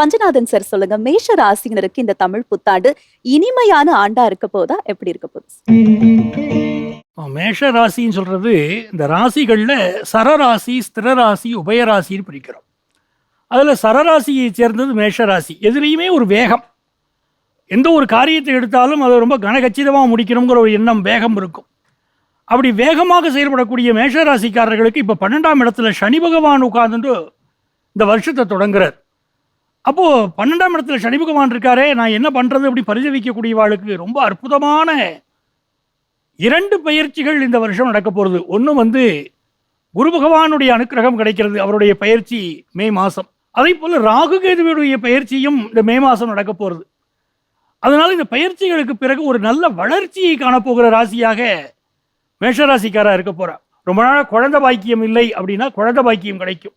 Panchanathan sir சொல்லுங்க மேஷ ராசினருக்கு இந்த தமிழ் புத்தாண்டு இனிமையான ஆண்டா இருக்க போதா எப்படி இருக்க போகுது? மேஷ ராசின்னு சொல்றது இந்த ராசிகள்ல சரராசி ஸ்திரராசி உபயராசின்னு பிரிக்கிறோம். அதில் சரராசியை சேர்ந்தது மேஷ ராசி. எதுலேயுமே ஒரு வேகம். எந்த ஒரு காரியத்தை எடுத்தாலும் அதை ரொம்ப கனகச்சிதமாக முடிக்கணுங்கிற ஒரு எண்ணம் வேகம் இருக்கும். அப்படி வேகமாக செயல்படக்கூடிய மேஷ ராசிக்காரர்களுக்கு இப்போ பன்னெண்டாம் இடத்துல சனி பகவான் உட்கார்ந்துட்டு இந்த வருஷத்தை தொடங்குறார். அப்போது பன்னெண்டாம் இடத்துல சனி பகவான் இருக்காரே நான் என்ன பண்ணுறது அப்படி பரிதவிக்கக்கூடியவாளுக்கு ரொம்ப அற்புதமான இரண்டு பயிற்சிகள் இந்த வருஷம் நடக்க போகிறது ஒன்று வந்து குரு பகவானுடைய அனுக்கிரகம் கிடைக்கிறது அவருடைய பயிற்சி மே மாதம் அதே போல் ராகுகேதுவனுடைய பயிற்சியும் இந்த மே மாதம் நடக்க போகிறது அதனால் இந்த பயிற்சிகளுக்கு பிறகு ஒரு நல்ல வளர்ச்சியை காணப்போகிற ராசியாக மேஷராசிக்காராக இருக்க போகிறார் ரொம்ப நாளாக குழந்தை பாக்கியம் இல்லை அப்படின்னா குழந்த பாக்கியம் கிடைக்கும்.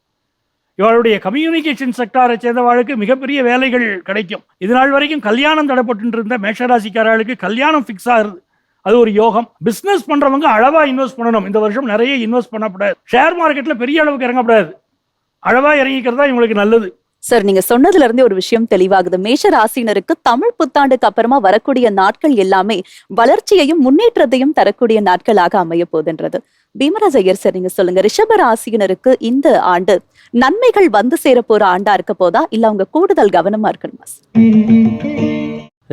இவளுடைய கம்யூனிகேஷன் செக்டாரை சேர்ந்தவாளுக்கு மிகப்பெரிய வேலைகள் கிடைக்கும். இது நாள் வரைக்கும் கல்யாணம் தடைப்பட்டு இருந்த மேஷராசிக்காரர்களுக்கு கல்யாணம் ஃபிக்ஸ் ஆகுது. அது ஒரு யோகம். பிஸ்னஸ் பண்றவங்க அளவா இன்வெஸ்ட் பண்ணணும். இந்த வருஷம் நிறைய இன்வெஸ்ட் பண்ணக்கூடாது ஷேர் மார்க்கெட்ல பெரிய அளவுக்கு இறங்கக்கூடாது அளவா தான் இவங்களுக்கு நல்லது. சார் நீங்க சொன்னதுல இருந்தே ஒரு விஷயம் தெளிவாகுது. மேஷ ராசினருக்கு தமிழ் புத்தாண்டுக்கு அப்புறமா வரக்கூடிய நாட்கள் எல்லாமே வளர்ச்சியையும் முன்னேற்றத்தையும் தரக்கூடிய நாட்களாக அமைய போதுன்றது பீமராஜ் ஐயர் சார் நீங்க சொல்லுங்க. ரிஷப ராசியினருக்கு இந்த ஆண்டு நன்மைகள் வந்து சேர போற ஆண்டா இருக்க போதா? இல்ல அவங்க கூடுதல் கவனமா இருக்கணுமா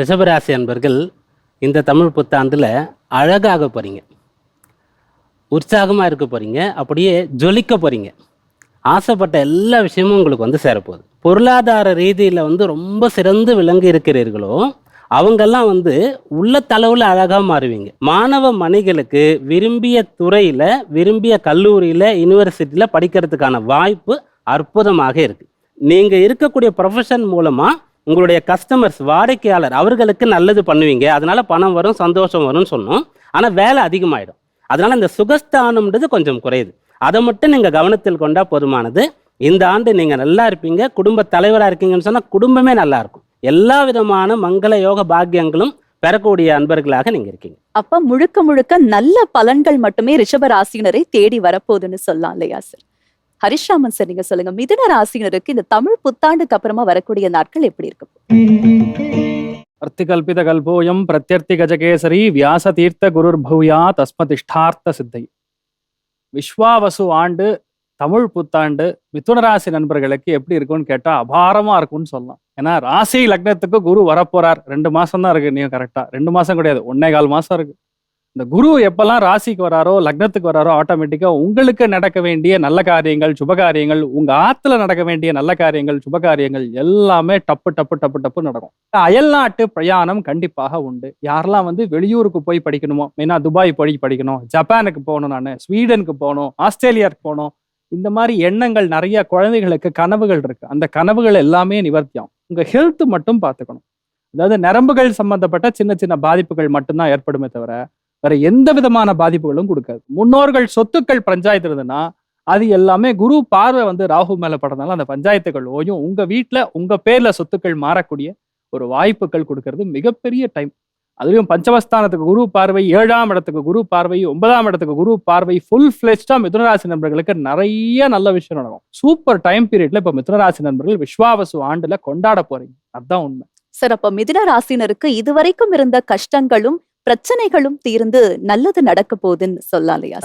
ரிஷபராசி அன்பர்கள் இந்த தமிழ் புத்தாண்டுல அழகாக போறீங்க. உற்சாகமாக இருக்க போகிறீங்க அப்படியே ஜொலிக்க போகிறீங்க ஆசைப்பட்ட எல்லா விஷயமும் உங்களுக்கு வந்து சேரப்போகுது. பொருளாதார ரீதியில் வந்து ரொம்ப சிறந்து விளங்கி இருக்கிறீர்களோ அவங்கெல்லாம் வந்து உள்ள தளவில் அழகாக மாறுவீங்க. மாணவ மணிகளுக்கு விரும்பிய துறையில் விரும்பிய கல்லூரியில் யூனிவர்சிட்டியில் படிக்கிறதுக்கான வாய்ப்பு அற்புதமாக இருக்குது நீங்கள் இருக்கக்கூடிய ப்ரொஃபஷன் மூலமாக உங்களுடைய கஸ்டமர்ஸ் வாடிக்கையாளர் அவர்களுக்கு நல்லது பண்ணுவீங்க. அதனால் பணம் வரும் சந்தோஷம் வரும்னு சொன்னோம். ஆனால் வேலை அதிகமாகிடும் அதனால் இந்த சுகஸ்தானம்ன்றது கொஞ்சம் குறையுது. அதை மட்டும் நீங்கள் கவனத்தில் கொண்டா போதுமானது. இந்த ஆண்டு நீங்கள் நல்லா இருப்பீங்க குடும்ப தலைவராக இருக்கீங்கன்னு சொன்னால் குடும்பமே நல்லா இருக்கும். எல்லா விதமான மங்கள யோக பாக்கியங்களும் பெறக்கூடிய அன்பர்களாக நீங்கள் இருக்கீங்க. அப்ப முழுக்க முழுக்க நல்ல பலன்கள் மட்டுமே ரிஷப ராசியினரை தேடி வரப்போகுதுன்னு சொல்லலாம் இல்லையா சார் ஹரிஷ்ராமன் சார் நீங்க சொல்லுங்க. மிதுன ராசியினருக்கு இந்த தமிழ் புத்தாண்டுக்கு அப்புறமா வரக்கூடிய நாட்கள் எப்படி இருக்கு? அர்த்திகல்பிதகல்போயம் பிரத்யர்த்தி கஜகேசரி வியாசதீர்த்த குருர்பூயா தஸ்மதிஷ்டார்த்த சித்தை. விஸ்வாவசு ஆண்டு தமிழ் புத்தாண்டு மிதுனராசி நண்பர்களுக்கு எப்படி இருக்கும்னு கேட்டால் அபாரமாக இருக்கும்னு சொல்லலாம். ஏன்னா ராசி லக்னத்துக்கு குரு வரப்போறார். ரெண்டு மாசம் தான் இருக்கு நீங்க கரெக்டா ரெண்டு மாசம் கிடையாது. ஒன்னே கால் மாசம் இருக்கு. இந்த குரு எப்பெல்லாம் ராசிக்கு வராரோ லக்னத்துக்கு வராரோ ஆட்டோமேட்டிக்காக உங்களுக்கு நடக்க வேண்டிய நல்ல காரியங்கள் சுப காரியங்கள் ஆற்றுல நடக்க வேண்டிய நல்ல காரியங்கள் சுப காரியங்கள் எல்லாமே டப்பு டப்பு டப்பு டப்பு நடக்கும். அயல்நாட்டு பிரயாணம் கண்டிப்பாக உண்டு. யாரெல்லாம் வந்து வெளியூருக்கு போய் படிக்கணுமோ மெயினாக துபாய் போய் படிக்கணும் ஜப்பானுக்கு போகணும் நான் ஸ்வீடனுக்கு போகணும் ஆஸ்திரேலியாவுக்கு போகணும் இந்த மாதிரி எண்ணங்கள் நிறைய குழந்தைகளுக்கு கனவுகள் இருக்கு. அந்த கனவுகள் எல்லாமே நிவர்த்தியாகும். உங்கள் ஹெல்த் மட்டும் பார்த்துக்கணும். அதாவது நரம்புகள் சம்மந்தப்பட்ட சின்ன சின்ன பாதிப்புகள் மட்டும்தான் ஏற்படுமே தவிர வேற எந்த விதமான பாதிப்புகளும் கொடுக்காது. முன்னோர்கள் சொத்துக்கள் பஞ்சாயத்து இருந்ததுன்னா அது எல்லாமே குரு பார்வை வந்து ராகு மேல படுறதுனால அந்த பஞ்சாயத்துகள் ஓயும். உங்க வீட்டில் உங்க பேர்ல சொத்துக்கள் மாறக்கூடிய ஒரு வாய்ப்புகள் கொடுக்கறது மிகப்பெரிய டைம். அதுலயும் பஞ்சமஸ்தானத்துக்கு குரு பார்வை ஏழாம் இடத்துக்கு குரு பார்வை ஒன்பதாம் இடத்துக்கு குரு பார்வை ஃபுல் ஃபிளெஸ்டா மிதுனராசி நண்பர்களுக்கு நிறைய நல்ல விஷயம் நடக்கும். சூப்பர் டைம் பீரியட்ல இப்ப மிதுனராசி நண்பர்கள் விஸ்வாவசு ஆண்டுல கொண்டாட போறீங்க. அதுதான் உண்மை. சார் அப்ப மிதுன ராசினருக்கு இதுவரைக்கும் இருந்த கஷ்டங்களும் பிரச்சனைகளும் தீர்ந்து நல்லது நடக்க போகுதுன்னு சொல்லலாம் இல்லையா